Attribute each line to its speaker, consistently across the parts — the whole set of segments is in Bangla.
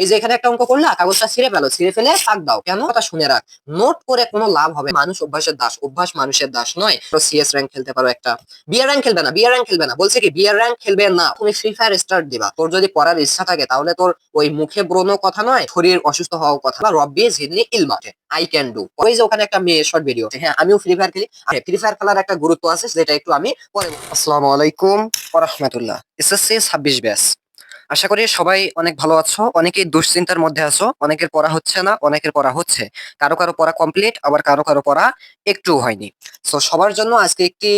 Speaker 1: এই যে এখানে একটা অঙ্ক করলা কাগজটা ছিঁড়ে ফেলো ছিঁড়ে ফেলে তাক দাও। কেন? কথা শুনে রাখ। নোট করে কোনো লাভ হবে মানুষ অভ্যাসের দাস। অভ্যাস মানুষের দাস নয়। সিএস র্যাঙ্ক খেলতে পারো একটা। বিয়ার র্যাঙ্ক খেলবে না বিয়ার র্যাঙ্ক খেলবে না। বলছে কি বিয়ার র্যাঙ্ক খেলবে না। তুমি ফ্রি ফায়ার স্টার্ট দিবা। তোর যদি পড়ার ইচ্ছা থাকে তাহলে তোর ওই মুখে ব্রণ কথা নয় শরীর অসুস্থ হওয়ার কথা বা রব্বি জিদনি ইলমাটে আই ক্যান ডু ওই যে ওখানে একটা মেয়ে শর্ট ভিডিও হ্যাঁ আমিও ফ্রি ফায়ার খেলি। ফ্রি ফায়ার খেলার একটা গুরুত্ব আছে যেটা একটু আমি পরে আসসালামু আলাইকুম। রহমতুল্লাহ। এসএসসি ছাব্বিশ ব্যাস। আশা করি সবাই অনেক ভালো আছো। অনেকেই দুশ্চিন্তার মধ্যে আছো। অনেকের পড়া হচ্ছে না, অনেকের পড়া হচ্ছে। কারও কারও পড়া কমপ্লিট আবার কারও কারও পড়া একটু হয়নি। তো সবার জন্য আজকে একটি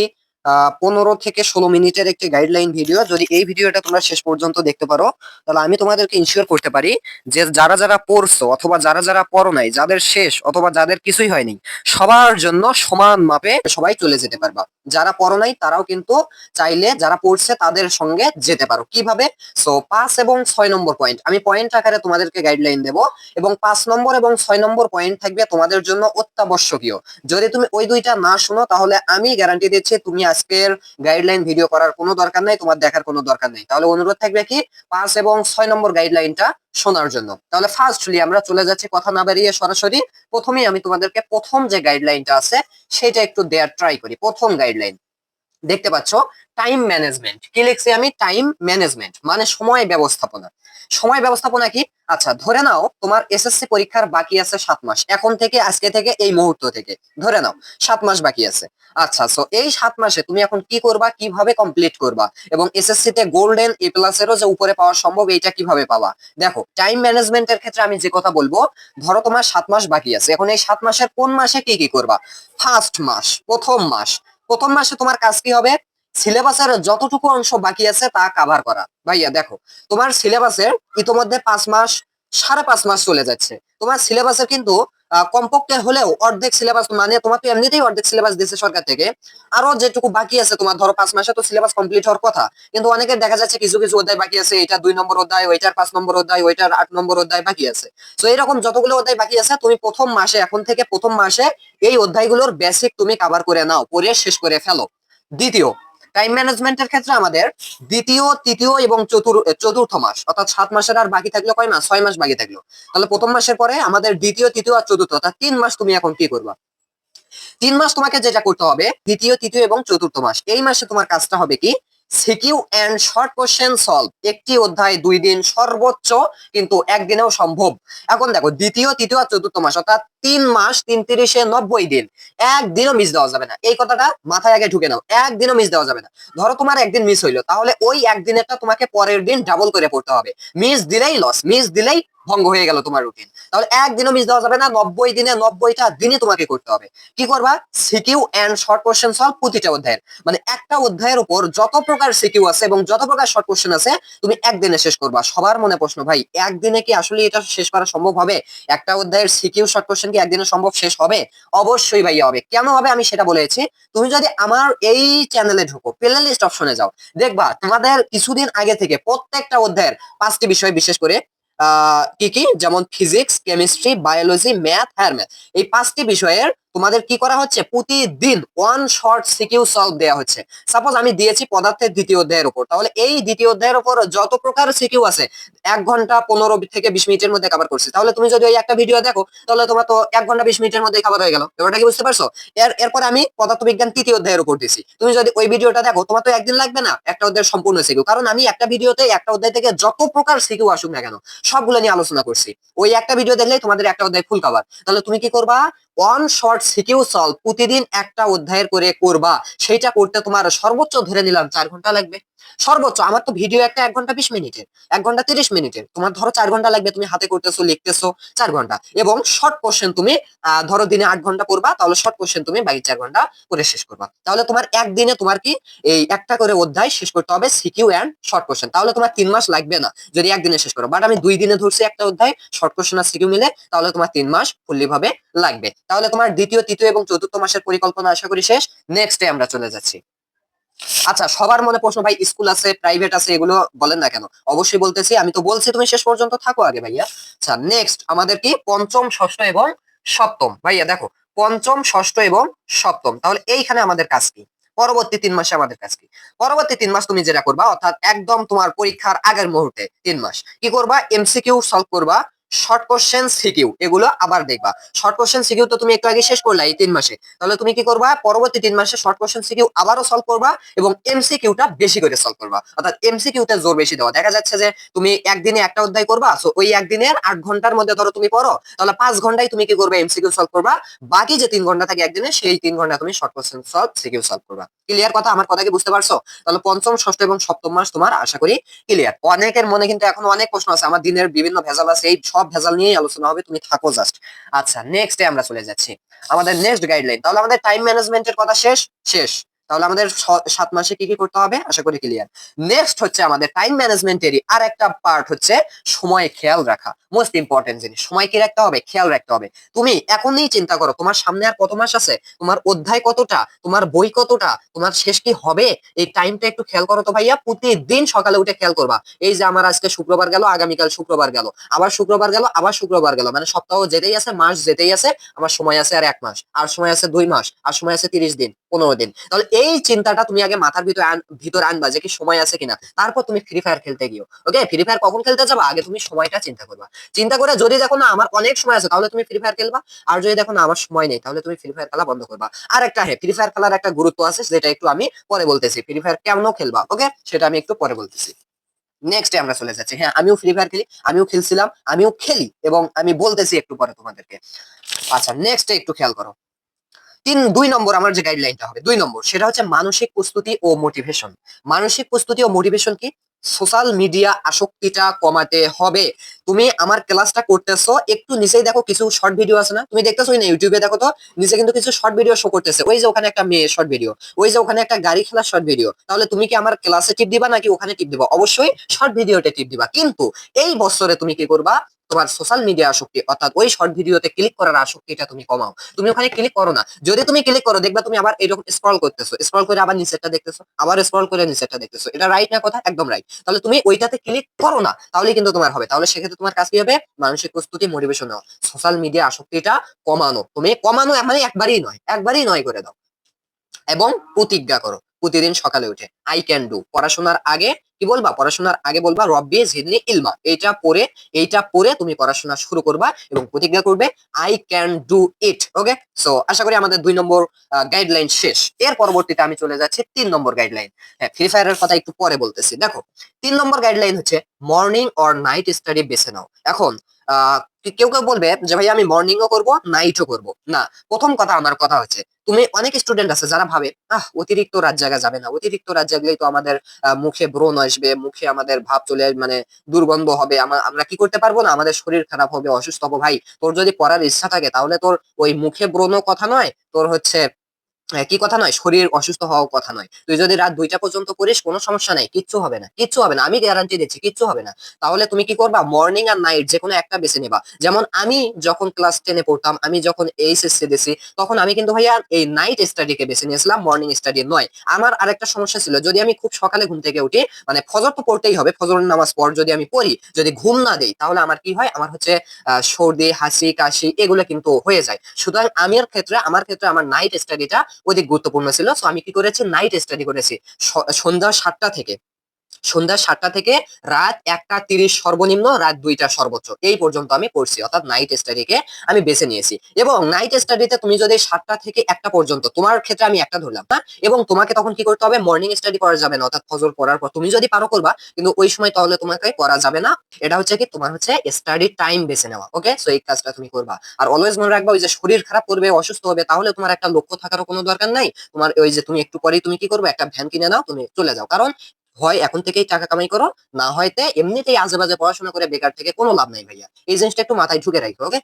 Speaker 1: পনেরো থেকে ষোলো মিনিটের একটি গাইডলাইন ভিডিও যদি এই ভিডিওটা তোমরা শেষ পর্যন্ত দেখতে পারো, তাহলে আমি তোমাদেরকে ইনশিওর করতে পারি যে যারা যারা পড়ছো অথবা যারা যারা পড়ো নাই, যাদের শেষ অথবা যাদের কিছুই হয়নি, সবার জন্য সমান মাপে সবাই চলে যেতে পারবা। যারা পড়ো নাই, তারাও কিন্তু চাইলে যারা পড়ছে তাদের সঙ্গে যেতে পারো। কীভাবে? সো পাঁচ এবং ছয় নম্বর পয়েন্ট আমি পয়েন্ট আকারে তোমাদেরকে গাইডলাইন দেব এবং পাঁচ নম্বর এবং ছয় নম্বর পয়েন্ট থাকবে তোমাদের জন্য অত্যাবশ্যকীয়। যদি তুমি ওই দুইটা না শোনো, তাহলে আমি গ্যারান্টি দিচ্ছি তুমি আজকের গাইডলাইন ভিডিও করার কোনো দরকার নাই, তোমার দেখার কোনো দরকার নেই। তাহলে অনুরোধ থাকবে কি? পাঁচ এবং ছয় নম্বর গাইডলাইনটা শোনার জন্য। তাহলে ফার্স্টলি আমরা চলে যাচ্ছি, কথা না বেরিয়ে সরাসরি প্রথমেই আমি তোমাদেরকে প্রথম যে গাইডলাইনটা আছে, সেটা একটু দেয়ার ট্রাই করি। প্রথম গাইডলাইন দেখতে পাচ্ছ টাইম ম্যানেজমেন্ট কি লিখছি আমি? টাইম ম্যানেজমেন্ট মানে সময় ব্যবস্থাপনা। সময় ব্যবস্থাপনা কি? আচ্ছা ধরে নাও তোমার এসএসসি পরীক্ষার বাকি আছে সাত মাস। এখন থেকে, আজকে থেকে, এই মুহূর্ত থেকে। ধরে নাও, সাত মাস বাকি আছে। আচ্ছা সো এই সাত মাসে তুমি এখন কি করবা? কীভাবে কমপ্লিট করবা? এবং এসএসসি তে গোল্ডেন এ প্লাস এরও যে উপরে পাওয়া সম্ভব, এইটা কীভাবে পাওয়া দেখো টাইম ম্যানেজমেন্টের ক্ষেত্রে আমি যে কথা বলব, ধরো তোমার সাত মাস বাকি আছে। এখন এই সাত মাসের কোন মাসে কি কি করবা? ফার্স্ট মাস, প্রথম মাস প্রথম মাসে তোমার কাজ কি হবে? সিলেবাসের যতটুকু অংশ বাকি আছে তা কাভার করা। ভাইয়া, দেখো, তোমার সিলেবাসের ইতোমধ্যে পাঁচ মাস, সাড়ে পাঁচ মাস চলে যাচ্ছে। তোমার সিলেবাসের কিন্তু কমপক্ষে হলেও অর্ধেক সিলেবাস মানে তোমার তো এমনিতেই অর্ধেক সিলেবাস দিচ্ছে সরকার থেকে। আরও যেটুকু বাকি আছে তোমার, ধরো পাঁচ মাসে তো সিলেবাস কমপ্লিট হওয়ার কথা। কিন্তু অনেকের দেখা যাচ্ছে কিছু কিছু অধ্যায় বাকি আছে এটা দুই নম্বর অধ্যায়, ওইটার পাঁচ নম্বর অধ্যায়, ওইটার আট নম্বর অধ্যায় বাকি আছে। তো এরকম যতগুলো অধ্যায় বাকি আছে, তুমি প্রথম মাসে, এখন থেকে প্রথম মাসে এই অধ্যায়গুলোর বেসিক তুমি কাভার করে নাও পড়ে শেষ করে ফেলো। দ্বিতীয় টাইম ম্যানেজমেন্টের ক্ষেত্রে আমাদের দ্বিতীয়, তৃতীয় এবং চতুর, চতুর্থ মাস, অর্থাৎ সাত মাসের আর বাকি থাকল কয় মাস? ছয় মাস বাকি থাকল। তাহলে প্রথম মাসের পরে আমাদের দ্বিতীয়, তৃতীয় আর চতুর্থ, অর্থাৎ তিন মাস তুমি এখন কি করবা? তিন মাস তোমাকে যেটা করতে হবে, দ্বিতীয়, তৃতীয় এবং চতুর্থ মাস। এই মাসে তোমার কাজটা হবে কি? CQ and short question solve. একটি অধ্যায় দুই দিন সর্বোচ্চ, কিন্তু একদিনেও সম্ভব। এখন দেখো, দ্বিতীয়, তৃতীয় আর চতুর্থ মাস, অর্থাৎ তিন মাস, তিন তিরিশে নব্বই দিন। একদিনও মিস দেওয়া যাবে না। এই কথাটা মাথায় আগে ঢুকে নাও। একদিনও মিস দেওয়া যাবে না। ধরো তোমার একদিন মিস হইল, তাহলে ওই একদিনেরটা তোমাকে পরের দিন ডাবল করে পড়তে হবে। মিস দিলেই লস মিস দিলেই ভঙ্গ হয়ে গেল তোমার রুটিন তাহলে একদিনও মিস দেওয়া যাবে না, নব্বই দিনে নব্বইটা দিনই তোমাকে করতে হবে। কি করবা? CQ and short question solve প্রতিটা অধ্যায়ের। মানে একটা অধ্যায়ের উপর যত প্রকার সিকিউ আছে এবং যত প্রকার শর্ট কোশ্চেন আছে, তুমি একদিনে শেষ করবা। সবার মনে প্রশ্ন, ভাই, একদিনে কি আসলে এটা শেষ করা সম্ভব হবে? একটা অধ্যায়ের সিকিউ শর্ট কোশ্চেন কি একদিনে সম্ভব শেষ হবে? অবশ্যই ভাইয়া হবে। কেন হবে? আমি সেটা বলেছি। তুমি যদি আমার এই চ্যানেলে ঢুকো প্লে লিস্ট অপশনে যাও, দেখবা তোমাদের কিছুদিন আগে থেকে প্রত্যেকটা অধ্যায়ের পাঁচটি বিষয় বিশেষ করে কি কি? যেমন physics chemistry biology math higher math এই পাঁচটি বিষয়ের তোমাদের কি করা হচ্ছে? প্রতিদিন ওয়ান শর্ট সিকিউ সলভ দেওয়া হচ্ছে। সাপোজ আমি দিয়েছি পদার্থের দ্বিতীয় অধ্যায়ের উপর। তাহলে এই দ্বিতীয় অধ্যায়ের উপর যত প্রকার সিকিউ আছে, এক ঘণ্টা পনেরো থেকে বিশ মিনিটের মধ্যে কভার করছি। তাহলে তুমি যদি ওই একটা ভিডিও দেখো, তাহলে তোমার তো এক ঘণ্টা বিশ মিনিটের মধ্যে কভার হয়ে গেল। ব্যাপারটা কি বুঝতে পারছ? এর, এরপর আমি পদার্থবিজ্ঞান তৃতীয় অধ্যায়ের উপর দিছি তুমি যদি ওই ভিডিওটা দেখো, তোমার তো একদিন লাগবে না একটা অধ্যায় সম্পূর্ণ সিকিউ কারণ আমি একটা ভিডিওতে একটা অধ্যায় থেকে যত প্রকার সিকিউ আসুক না কেন, সবগুলো নিয়ে আলোচনা করছি। ওই একটা ভিডিও দেখলেই তোমাদের একটা অধ্যায় ফুল কভার তাহলে তুমি কি করবা? ওয়ান শর্ট সিকিউ সলভ প্রতিদিন একটা অধ্যায়ের করে করবা, সেইটা করতে তোমার সর্বোচ্চ ধরে নিলাম, চার ঘণ্টা লাগবে। সর্বোচ্চ, আমার তো ভিডিও একটা এক ঘণ্টা বিশ মিনিটের এক ঘণ্টা তিরিশ মিনিটের তোমার ধরো চার ঘণ্টা লাগবে, তুমি হাতে করতেছো, লিখতেছো চার ঘণ্টা। এবং শর্ট কোশ্চেন তুমি ধরো দিনে আট ঘণ্টা করবা তাহলে শর্ট কোশ্চেন তুমি বাকি চার ঘণ্টা করে শেষ করবা। তাহলে তোমার একদিনে তোমার কি, এই একটা করে অধ্যায় শেষ করতে হবে, সিকিউ অ্যান্ড শর্ট কোশ্চেন তাহলে তোমার তিন মাস লাগবে না, যদি একদিনে শেষ করো। বাট আমি দুই দিনে ধরছি একটা অধ্যায় শর্ট কোশ্চেন আর সিকিউ মিলে, তাহলে তোমার তিন মাস ফুললি ভাবে লাগবে। তাহলে তোমার দ্বিতীয়, তৃতীয় এবং চতুর্থ মাসের পরিকল্পনা আশা করি শেষ। নেক্সট ডে আমরা চলে যাচ্ছি। আচ্ছা সবার মনে প্রশ্ন, ভাই, স্কুল আছে প্রাইভেট আছে, এগুলো বলেন না কেন? অবশ্যই বলতেছি, আমি তো বলছি, তুমি শেষ পর্যন্ত থাকো আগে, ভাইয়া। আচ্ছা নেক্সট আমাদের কি? পঞ্চম, ষষ্ঠ এবং সপ্তম। ভাইয়া, দেখো, পঞ্চম, ষষ্ঠ এবং সপ্তম। তাহলে এইখানে আমাদের কাজ কি? পরবর্তী তিন মাসে আমাদের কাজ কি? পরবর্তী তিন মাস তুমি যেটা করবা, অর্থাৎ একদম তোমার পরীক্ষার আগের মুহূর্তে তিন মাস। কি করবা? এমসিকিউ সলভ করবা শর্ট কোশ্চেন সিকিউ এগুলো আবার দেখবা। শর্ট কোশ্চেন সিকিউ তো তুমি একটু আগে শেষ করলা এই তিন মাসে। তাহলে তুমি কি করবা? পরবর্তী তিন মাসে শর্ট কোশ্চেন সিকিউ আবারও সলভ করবা এবং এমসিকিউটা বেশি করে সলভ করবা। অর্থাৎ এমসিকিউতে জোর বেশি দেওয়া। দেখা যাচ্ছে যে তুমি একদিনে একটা অধ্যায় করবা সো ওই একদিনের আট ঘণ্টার মধ্যে ধরো তুমি পড়ো, তাহলে পাঁচ ঘন্টায় তুমি কি করবে এমসিকিউ সলভ করবা? বাকি যে তিন ঘণ্টা থাকে একদিনে, সেই তিন ঘণ্টা তুমি short question solve CQ solve করবা। ক্লিয়ার কথা? আমার কথা কি বুঝতে পারছ? তাহলে পঞ্চম, ষষ্ঠ এবং সপ্তম মাস তোমার, আশা করি ক্লিয়ার অনেকের মনে কিন্তু এখন অনেক প্রশ্ন আছে। আমার দিনের বিভিন্ন ভেজাল আছে, এই সব ভেজাল নিয়েই আলোচনা হবে, তুমি থাকো জাস্ট আচ্ছা নেক্সট আমরা চলে যাচ্ছি। আমাদের নেক্সট গাইডলাইন তাহলে আমাদের টাইম ম্যানেজমেন্টের কথা শেষ? শেষ। তাহলে আমাদের সাত মাসে কি কি করতে হবে? আশা করি ক্লিয়ার নেক্সট হচ্ছে আমাদের টাইম ম্যানেজমেন্টেরই আর একটা পার্ট হচ্ছে সময় খেয়াল রাখা। মোস্ট ইম্পর্টেন্ট জিনিস, সময় কি রাখতে হবে? খেয়াল রাখতে হবে। তুমি এখনই চিন্তা করো, তোমার সামনে আর কত মাস আছে? তোমার অধ্যায় কতটা? তোমার বই কতটা? তোমার শেষ কি হবে? এই টাইমটা একটু খেয়াল করো তো ভাইয়া, প্রতিদিন সকালে উঠে খেয়াল করবা। এই যে আমার আজকে শুক্রবার গেল, আগামীকাল শুক্রবার গেল। আবার শুক্রবার গেল, আবার শুক্রবার গেল। মানে সপ্তাহ যেতেই আছে, মাস যেতেই আছে আমার সময় আছে আর এক মাস, আর সময় আছে দুই মাস, আর সময় আছে তিরিশ দিন। পনেরো দিন। তাহলে এই চিন্তাটা তুমি আগে মাথার ভিতরে ভিতর আনবা যে কি সময় আছে কিনা। তারপর তুমি ফ্রি ফায়ার খেলতে গিয়েও ওকে ফ্রি ফায়ার কখন খেলতে যাবা? আগে তুমি সময়টা চিন্তা করবা। চিন্তা করে যদি দেখো না আমার অনেক সময় আছে, তাহলে তুমি ফ্রি ফায়ার খেলবা। আর যদি দেখো না আমার সময় নেই, তাহলে তুমি ফ্রি ফায়ার খেলা বন্ধ করবা। আর একটা হ্যাঁ ফ্রি ফায়ার খেলার একটা গুরুত্ব আছে যেটা একটু আমি পরে বলতেছি। ফ্রি ফায়ার কেমন খেলবা? ওকে সেটা আমি একটু পরে বলতেছি। নেক্সট আমরা চলে যাচ্ছি। হ্যাঁ আমিও ফ্রি ফায়ার খেলি, আমিও খেলছিলাম, আমিও খেলি এবং আমি বলতেছি একটু পরে তোমাদেরকে। আচ্ছা নেক্সট একটু খেয়াল করো। তিন, দুই নম্বর আমার যে গাইডলাইনটা হবে, দুই নম্বর, সেটা হচ্ছে মানসিক প্রস্তুতি ও মোটিভেশন মানসিক প্রস্তুতি ও মোটিভেশন কি? সোশ্যাল মিডিয়া আসক্তিটা কমাতে হবে। তুমি আমার ক্লাসটা করতেছো, একটু নিচেই দেখো কিছু শর্ট ভিডিও আছে না? তুমি দেখতেছো না ইউটিউবে দেখো তো, নিচে কিন্তু কিছু শর্ট ভিডিও শো করতেছে। ওই যে ওখানে একটা মেয়ে শর্ট ভিডিও ওই যে ওখানে একটা গাড়ি খেলার শর্ট ভিডিও তাহলে তুমি কি আমার ক্লাসে টিপ দিবা নাকি ওখানে টিপ দিবা? অবশ্যই শর্ট ভিডিওতে টিপ দিবা। কিন্তু এই বছরে তুমি কি করবা? তোমার সোশ্যাল মিডিয়া আসক্তি, অর্থাৎ ওই শর্ট ভিডিওতে ক্লিক করার আসক্তিটা তুমি কমাও। তুমি ওখানে ক্লিক করো না। যদি তুমি ক্লিক করো, দেখবা তুমি আবার এরকম স্ক্রল করতেছো। স্ক্রল করে আবার নিচেরটা দেখতেছো, আবার স্ক্রল করে নিচেরটা দেখতেছো। এটা রাইট না কথা? একদম রাইট তাহলে তুমি ওইটাতে ক্লিক করো না তাহলে কিন্তু তোমার হবে। তাহলে সেক্ষেত্রে তোমার কাজ কি হবে? মানসিক প্রস্তুতি মোটিভেশন নাও সোশ্যাল মিডিয়া আসক্তিটা কমানো। তুমি কমানো মানে একবারই নয় একবারই নয় করে দাও। এবং প্রতিজ্ঞা করো। প্রতিদিন সকালে উঠে। আই ক্যান ডু পড়াশোনার আগে কি বলবা? পড়াশোনার আগে বলবা রব্বি জিদনি ইলমা। এইটা পড়ে এইটা পড়ে তুমি পড়াশোনা শুরু করবা এবং প্রতিজ্ঞা করবে I can do it okay so আশা করি আমাদের দুই নম্বর গাইডলাইন শেষ। এর পরবর্তীতে আমি চলে যাচ্ছি তিন নম্বর গাইডলাইন হ্যাঁ ফ্রি ফায়ারের কথা একটু পরে বলতেছি। দেখো, তিন নম্বর গাইডলাইন হচ্ছে মর্নিং অর নাইট স্টাডি বেছে নাও। এখন কেউ কেউ বলবে যে, ভাই, আমি মর্নিংও করব নাইটও করব। না, প্রথম কথা আমার কথা হচ্ছে তুমি অনেক স্টুডেন্ট আছে যারা ভাবে, আহ, অতিরিক্ত রাত জায়গা যাবে না। অতিরিক্ত রাত জাগলেই তো আমাদের মুখে ব্রণ আসবে, মুখে আমাদের ভাব চলে মানে দুর্গন্ধ হবে। আমরা কি করতে পারব না? আমাদের শরীর খারাপ হবে, অসুস্থ হব। ভাই, তোর যদি পড়ার ইচ্ছা থাকে, তাহলে তোর ওই মুখে ব্রণ কথা নয়, তোর হচ্ছে কি কথা নয়, শরীর অসুস্থ হওয়ার কথা নয়। তুই যদি রাত দুইটা পর্যন্ত করিস, কোনো সমস্যা নাই, কিচ্ছু হবে না, কিচ্ছু হবে না। আমি গ্যারান্টি দিচ্ছি, কিচ্ছু হবে না। তাহলে তুমি কি করবা? মর্নিং আর নাইট যে কোনো একটা বেছে নেবা। যেমন আমি যখন ক্লাস টেনে পড়তাম, আমি যখন এইচএসসি দিছি, তখন আমি কিন্তু ভাইয়া এই নাইট স্টাডিকে বেছে নিয়েছিলাম মর্নিং স্টাডি নয়। আমার আরেকটা সমস্যা ছিল, যদি আমি খুব সকালে ঘুম থেকে উঠি মানে ফজর তো পড়তেই হবে ফজরের নামাজ পর যদি আমি পড়ি, যদি ঘুম না দেই, তাহলে আমার কি হয়? আমার হচ্ছে সর্দি, হাসি, কাশি, এগুলো কিন্তু হয়ে যায়। সুতরাং আমার ক্ষেত্রে আমার ক্ষেত্রে আমার নাইট স্টাডিটা অধিক গুরুত্বপূর্ণ ছিল। সো আমি কি করেছি? নাইট স্টাডি করেছি। সন্ধ্যা সাতটা থেকে। সন্ধ্যা সাতটা থেকে রাত একটা তিরিশ সর্বনিম্ন, রাত দুইটা সর্বোচ্চ। এই পর্যন্ত আমি পড়ছি, অর্থাৎ নাইট স্টাডিকে আমি বেছে নিয়েছি। এবং নাইট স্টাডিতে তুমি যদি সাতটা থেকে একটা পর্যন্ত, তোমার ক্ষেত্রে আমি একটা ধরলাম না এবং তোমাকে তখন কি করতে হবে? মর্নিং স্টাডি করা যাবে না, অর্থাৎ ফজর পড়ার পর। তুমি যদি পারো করবা, কিন্তু ওই সময় তাহলে তোমাকে করা যাবে না। এটা হচ্ছে কি? তোমার হচ্ছে স্টাডি টাইম বেছে নেওয়া ওকে সো এই কাজটা তুমি করবা। আর অলওয়েজ মনে রাখবা, ওই যে শরীর খারাপ করবে, অসুস্থ হবে, তাহলে তোমার একটা লক্ষ্য থাকারও কোনো দরকার নাই। তোমার ওই যে তুমি একটু পরেই তুমি কি করবে? একটা ভ্যান কিনে নাও, তুমি চলে যাও। কারণ হয় এখন থেকেই টাকা কামাই করো। না হয়তো এমনিতেই আজে বাজে পড়াশোনা করে বেকার থেকে কোনো লাভ নাই ভাইয়া। এই জিনিসটা একটু মাথায় ঢুকে রাখো ওকে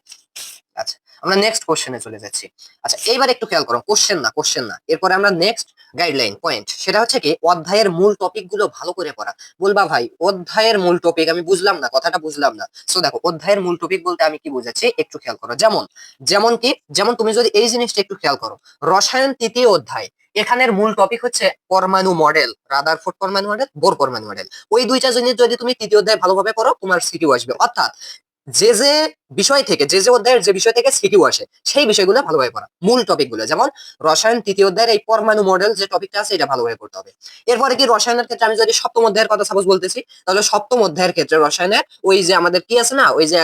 Speaker 1: আচ্ছা আমরা নেক্সট কোশ্চেনে চলে যাচ্ছি। আচ্ছা এইবার একটু খেয়াল করো কোশ্চেন না কোশ্চেন না। এরপরে আমরা নেক্সট গাইডলাইন পয়েন্ট সেটা হচ্ছে কি, অধ্যায়ের মূল টপিকগুলো ভালো করে পড়া। বলবা ভাই, অধ্যায়ের মূল টপিক আমি বুঝলাম না, কথাটা বুঝলাম না। সো দেখো, অধ্যায়ের মূল টপিক বলতে আমি কি বুঝাচ্ছি, একটু খেয়াল করো। যেমন যেমন কি, যেমন তুমি যদি এই জিনিসটা একটু খেয়াল করো, রসায়ন তৃতীয় অধ্যায় এখানের মূল টপিক হচ্ছে পরমাণু মডেল রাদার রাদারফোর্ড পরমাণু মডেল বোর পরমাণু মডেল ওই দুইটা জিনিস যদি তুমি তৃতীয় অধ্যায় ভালোভাবে করো, তোমার সিটিও আসবে। অর্থাৎ যে যে বিষয় থেকে, যে যে অধ্যায়ের যে বিষয় থেকে সিকিউ আসে, সেই বিষয়গুলো ভালোভাবে পড়া। মূল টপিকগুলো, যেমন রসায়ন, তৃতীয় অধ্যায়ের এই পরমাণু মডেল যে টপিকটা আছে, এটা ভালোভাবে পড়তে হবে। এরপরে কি রসায়নের ক্ষেত্রে আমি যদি সপ্তম অধ্যায়ের কথা সাপোজ বলতেছি, তাহলে সপ্তম অধ্যায়ের ক্ষেত্রে রসায়নের ওই যে আমাদের কি আছে না, ওই যে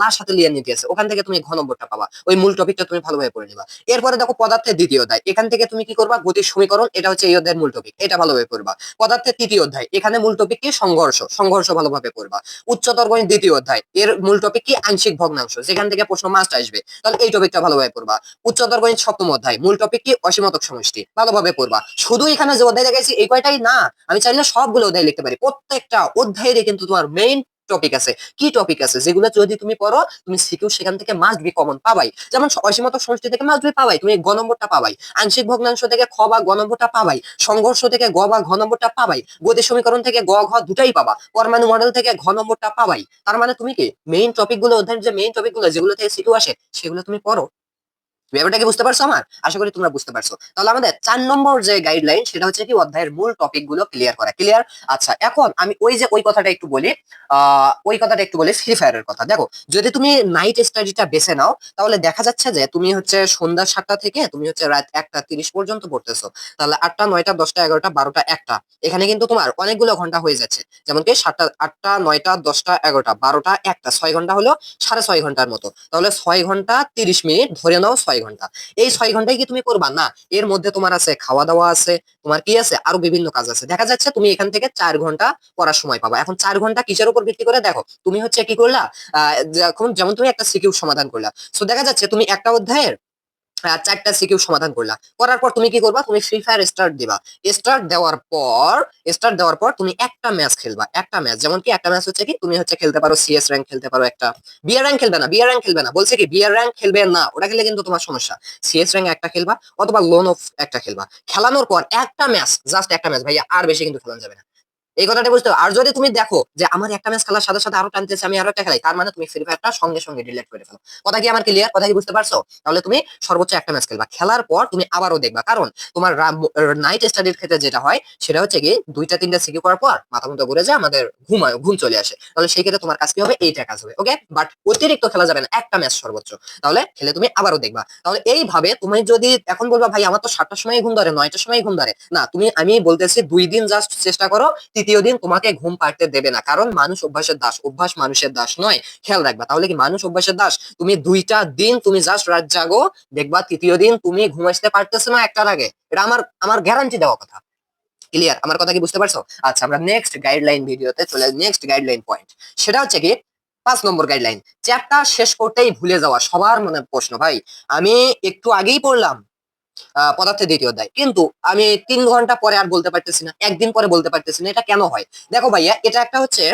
Speaker 1: লাশ হাতে লিয়ে নীতি আছে, ওখান থেকে তুমি ঘ নম্বরটা পাবা। ওই মূল টপিকটা তুমি ভালোভাবে পড়ে নিবা। এরপরে দেখো পদার্থের দ্বিতীয় অধ্যায়, এখান থেকে তুমি কি করবা, গতির সমীকরণ, এটা হচ্ছে এই অধ্যায়ের মূল টপিক এটা ভালোভাবে পড়বা। পদার্থের তৃতীয় অধ্যায়, এখানে মূল টপিক কি? সংঘর্ষ সংঘর্ষ ভালোভাবে পড়বা। উচ্চতর গণিত দ্বিতীয় অধ্যায়, এর মূল টপিক কি? আংশিক ভগ্নাংশ। যেখান থেকে প্রশ্ন মাস্ট আসবে। তাহলে এই টপিকটা ভালোভাবে পড়বা। উচ্চতর গণিত সপ্তম অধ্যায়। মূল টপিক কি? অসীমতক সমষ্টি। ভালোভাবে পড়বা। শুধু এখানে যে অধ্যায় দেখাইছি এই কয়টাই না। আমি চাইলে সবগুলো অধ্যায় লিখতে পারি। প্রত্যেকটা অধ্যায়ের কিন্তু তোমার মেইন টপিক আছে। কি টপিক আছে? যেগুলো যদি তুমি পড়ো, তুমি সিকিউ সেখান থেকে মাস্ট বি কমন পাবাই। যেমন অসীমতক সমষ্টি থেকে মাস্ট বি পাবাই, তুমি গ নম্বরটা পাবাই। আংশিক ভগ্নাংশ থেকে খ বা গ নম্বরটা পাবাই। সংঘর্ষ থেকে গ বা ঘ নম্বরটা পাবাই। গতি সমীকরণ থেকে গ, ঘ দুটাই পাবা। পরমাণু মডেল থেকে ঘ নম্বরটা পাবাই। তার মানে তুমি কি? মেইন টপিকগুলো অধ্যায়ের যে মেইন টপিকগুলো, যেগুলো থেকে সিকিউ আসে, সেগুলো তুমি পড়ো। ব্যাপারটা কি বুঝতে পারছ আমার? আশা করি তোমরা বুঝতে পারছ। তাহলে আমাদের চার নম্বর যে গাইডলাইন সেটা হচ্ছে কি অধ্যায়ের মূল টপিকগুলো ক্লিয়ার করা। ক্লিয়ার আচ্ছা এখন আমি ওই যে ওই কথাটা একটু বলি, আহ, ওই কথাটা একটু বলি ফ্রি ফায়ারের কথা। দেখো, যদি তুমি নাইট স্টাডিটা বেছে নাও, তাহলে দেখা যাচ্ছে যে তুমি হচ্ছে সন্ধ্যা সাতটা থেকে তুমি হচ্ছে রাত একটা তিরিশ পর্যন্ত পড়তেছো। তাহলে আটটা, নয়টা, দশটা, এগারোটা, বারোটা, একটা। এখানে কিন্তু তোমার অনেকগুলো ঘণ্টা হয়ে যাচ্ছে। যেমন কি সাতটা, আটটা, নয়টা, দশটা, এগারোটা, বারোটা, একটা। ছয় ঘণ্টা হলো সাড়ে ছয় ঘণ্টার মতো। তাহলে ছয় ঘণ্টা তিরিশ মিনিট ধরে নাও ছয় ঘণ্টা এই ছয় ঘন্টায় কি তুমি করবা? না এর মধ্যে তোমার আছে খাওয়া দাওয়া আছে তোমার কি আছে? আরও বিভিন্ন কাজ আছে। দেখা যাচ্ছে তুমি এখান থেকে চার ঘণ্টা পড়ার সময় পাবা। এখন চার ঘণ্টা কিসের উপর ভিত্তি করে? দেখো তুমি হচ্ছে কি করলা? আহ, যেমন তুমি একটা সিকিউর সমাধান করলা। তো দেখা যাচ্ছে তুমি একটা অধ্যায়ের আহ, চারটা সিকিউ সমাধান করলা। করার পর তুমি কি করবা? তুমি ফ্রি ফায়ার স্টার্ট দিবা। স্টার্ট দেওয়ার পর স্টার্ট দেওয়ার পর তুমি একটা ম্যাচ খেলবা। একটা ম্যাচ যেমন কি একটা ম্যাচ হচ্ছে কি? তুমি হচ্ছে খেলতে পারো সিএস র্যাঙ্ক খেলতে পারো একটা। বিয়ার র্যাঙ্ক খেলবে না বিয়ার র্যাঙ্ক খেলবে না। বলছে কি বিয়ার র্যাঙ্ক খেলবে না। ওটা খেলে কিন্তু তোমার সমস্যা। সিএস র্যাঙ্ক একটা খেলবা অথবা লোন অফ একটা খেলবা। খেলানোর পর একটা ম্যাচ জাস্ট একটা ম্যাচ ভাইয়া আর বেশি কিন্তু খেলানো যাবে না। এই কথাটা বুঝতে। আর যদি তুমি দেখো যে আমার একটা ম্যাচ খেলার সাথে সাথে আরও টানতেছে আমি আরও একটা খেলাই, তার মানে তুমি ফ্রি ফায়ারটা সঙ্গে সঙ্গে ডিলিট করে ফেলো। কথা কি আমার ক্লিয়ার কথা কি বুঝতে পারছ? তাহলে তুমি সর্বোচ্চ একটা ম্যাচ খেলবা। খেলার পর তুমি আবারও দেখবা। কারণ তোমার নাইট স্টাডির ক্ষেত্রে যেটা হয়, সেটা হচ্ছে কি দুইটা, তিনটা সিকিউ করার পর মাথা মতো ঘুরে যায়, আমাদের ঘুম ঘুম চলে আসে। তাহলে সেই ক্ষেত্রে তোমার কাজ কি হবে? এইটা কাজ হবে ওকে বাট অতিরিক্ত খেলা যাবে না। একটা ম্যাচ সর্বোচ্চ। তাহলে খেলে তুমি আবারও দেখবা। তাহলে এইভাবে তুমি যদি এখন বলবা, ভাই, আমার তো সাতটার সময় ঘুম ধরে, নয়টার সময় ঘুম ধরে। না, তুমি, আমি বলতেছি দুই দিন জাস্ট চেষ্টা করো তৃতীয় দিন তোমাকে ঘুম পাড়তে দেবে না। কারণ মানুষ অভ্যাসের দাস, অভ্যাস মানুষের দাস নয়। খেয়াল রাখবা, তাহলে কি মানুষ অভ্যাসের দাস? তুমি দুইটা দিন তুমি জাস্ট রাত জাগো, দেখবা তৃতীয় দিন তুমি ঘুম আসতে পারতেছো না একটার আগে। এটা আমার আমার গ্যারান্টি দেওয়া কথা। ক্লিয়ার আমার কথা কি বুঝতে পারছ? আচ্ছা আমরা নেক্সট গাইডলাইন ভিডিওতে চলে নেক্সট গাইডলাইন পয়েন্ট সেটা হচ্ছে কি, পাঁচ নম্বর গাইডলাইন চ্যাপ্টার শেষ করতেই ভুলে যাওয়া সবার মনে প্রশ্ন, ভাই। আমি একটু আগেই পড়লাম। পদার্থের দ্বিতীয় অধ্যায়। কিন্তু আমি তিন ঘণ্টা পরে আর বলতে পারতেছি না, একদিন পরে বলতে পারতেছি না, এটা কেন হয়? দেখো ভাইয়া, এটা একটা হচ্ছে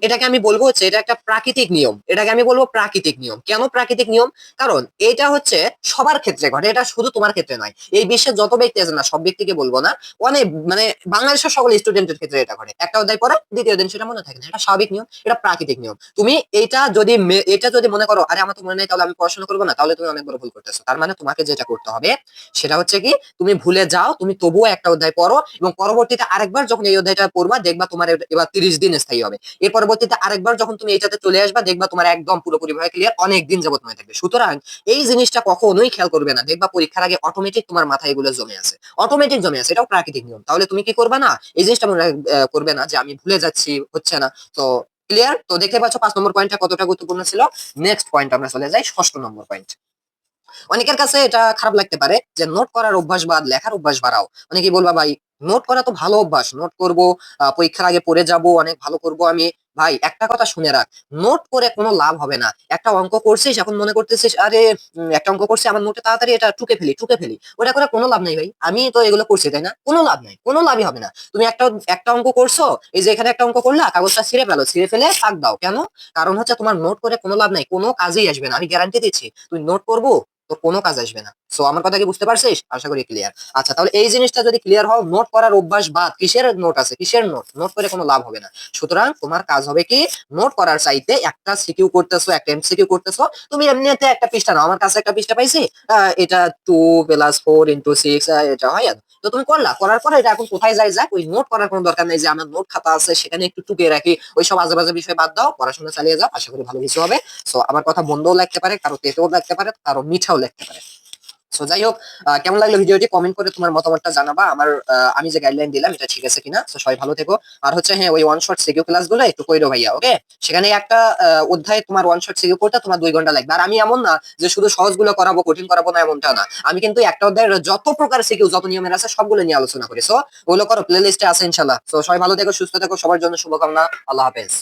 Speaker 1: এটাকে আমি বলব হচ্ছে এটা একটা প্রাকৃতিক নিয়ম। এটাকে আমি বলব প্রাকৃতিক নিয়ম। কেন প্রাকৃতিক নিয়ম? কারণ এটা হচ্ছে সবার ক্ষেত্রে ঘটে, এটা শুধু তোমার ক্ষেত্রে নয়। এই বিশ্বের যত ব্যক্তি আছে না, সব ব্যক্তিকে বলব না, অনেক মানে বাংলাদেশের সকল স্টুডেন্টের ক্ষেত্রে এটা ঘটে। একটা অধ্যায় পরে দ্বিতীয় দিন সেটা মনে থাকে না। এটা স্বাভাবিক নিয়ম, এটা প্রাকৃতিক নিয়ম। তুমি এটা যদি এটা যদি মনে করো, আরে, আমার তো মনে নেই, তাহলে আমি পড়াশোনা করব না। তাহলে তুমি অনেক বড় ভুল করতেছো। তার মানে তোমাকে যেটা করতে হবে, সেটা হচ্ছে কি, তুমি ভুলে যাও, তুমি তবুও একটা অধ্যায় পড়ো এবং পরবর্তীতে আরেকবার যখন এই অধ্যায়টা পড়বা, দেখবা তোমার এবার তিরিশ দিন স্থায়ী হবে। এর পরবর্তীতে আরেকবার যখন তুমি এইটাতে চলে আসবা, দেখবা তোমার একদম পুরোপুরি ভাবে ক্লিয়ার অনেক দিন যাবত মনে থাকবে। সুতরাং এই জিনিসটা কখনোই খেয়াল করবে না। দেখবা পরীক্ষার আগে অটোমেটিক তোমার মাথায় এগুলো জমে আছে। অটোমেটিক জমে আছে, এটাও প্রাকৃতিক নিয়ম। তাহলে তুমি কি করবে না? এই জিনিসটা মনে করবে না যে আমি ভুলে যাচ্ছি, হচ্ছে না। তো ক্লিয়ার তো দেখতে পাচ্ছ পাঁচ নম্বর পয়েন্টটা কতটা গুরুত্বপূর্ণ ছিল? নেক্সট পয়েন্ট আমরা চলে যাই ষষ্ঠ নম্বর পয়েন্ট অনেকের কাছে এটা খারাপ লাগতে পারে যে নোট করার অভ্যাস বাদ, লেখার অভ্যাস বাড়াও। অনেকেই বলবা, ভাই নোট করা তো ভালো অভ্যাস। নোট করব পরীক্ষার আগে পড়ে যাব, অনেক ভালো করব আমি। ভাই, একটা কথা শুনে রাখ। নোট করে কোনো লাভ হবে না। একটা অঙ্ক করছিস, এখন মনে করতেছিস, আরে একটা অঙ্ক করছি, আমার নোটে তাড়াতাড়ি এটা টুকে ফেলি টুকে ফেলি। ওটা করে কোনো লাভ নাই ভাই। আমি তো এগুলো করছি, তাই না? কোনো লাভ নাই, কোনো লাভই হবে না। তুমি একটা একটা অঙ্ক করছ, এই যে এখানে একটা অঙ্ক করলা, কাগজটা ছিঁড়ে ফেলো, ছিঁড়ে ফেলে ফাঁক দাও। কেন? কারণ হচ্ছে তোমার নোট করে কোনো লাভ নাই, কোনো কাজেই আসবে না, আমি গ্যারান্টি দিচ্ছি। তুমি নোট করব তো কোনো কাজ আসবে না। সো আমার কথা কি বুঝতে পারছিস? আশা করি ক্লিয়ার আচ্ছা তাহলে এই জিনিসটা যদি ক্লিয়ার হও নোট করার অভ্যাস বাদ, কিসের নোট আছে? কিসের নোট নোট করে কোনো লাভ হবে না। সুতরাং তোমার কাজ হবে কি? নোট করার চাইতে একটা সিকিউ করতেছো, একটা এমসিকিউ করতেছো, তুমি এমনিতে একটা পৃষ্ঠা নাও। আমার কাছে একটা পৃষ্ঠা পাইছি এটা two plus four into six এটা হয়। তো তুমি করলা। করার পরে এটা এখন কোথায় যায়? যাক, ওই নোট করার কোনো দরকার নেই যে আমার নোট খাতা আছে, সেখানে একটু টুকে রাখি। ওই সব আজে বাজে বিষয় বাদ দাও, পড়াশোনা চালিয়ে যাও। আশা করি ভালো কিছু হবে। সো আমার কথা বন্ধও লাগতে পারে, কারও তেতেও লাগতে পারে, কারও মিঠাও লাগতে পারে। সো যাই হোক কেমন লাগল ভিডিওটি? কমেন্ট করে তোমার মতামতটা জানাবা। আমার আমি যে গাইডলাইন দিলাম, এটা ঠিক আছে কিনা? তো সবাই ভালো থেকো। আর হচ্ছে হ্যাঁ ওই ওয়ান শট সিকিউ ক্লাসগুলো একটু কইরো ভাইয়া ওকে সেখানে একটা অধ্যায় তোমার ওয়ান শট সিকিউ করতে তোমার দুই ঘণ্টা লাগবে। আর আমি এমন না যে শুধু সহজগুলো করাবো, কঠিন করাবো না, এমনটা না। আমি কিন্তু একটা অধ্যায়ের যত প্রকার সিকিউ যত নিয়মের আছে, সবগুলো নিয়ে আলোচনা করি। সো ওগুলো করো প্লে লিস্টে আছে ইনশাল্লাহ তো সবাই ভালো থেকো, সুস্থ থেকো, সবার জন্য শুভকামনা। আল্লাহ হাফেজ।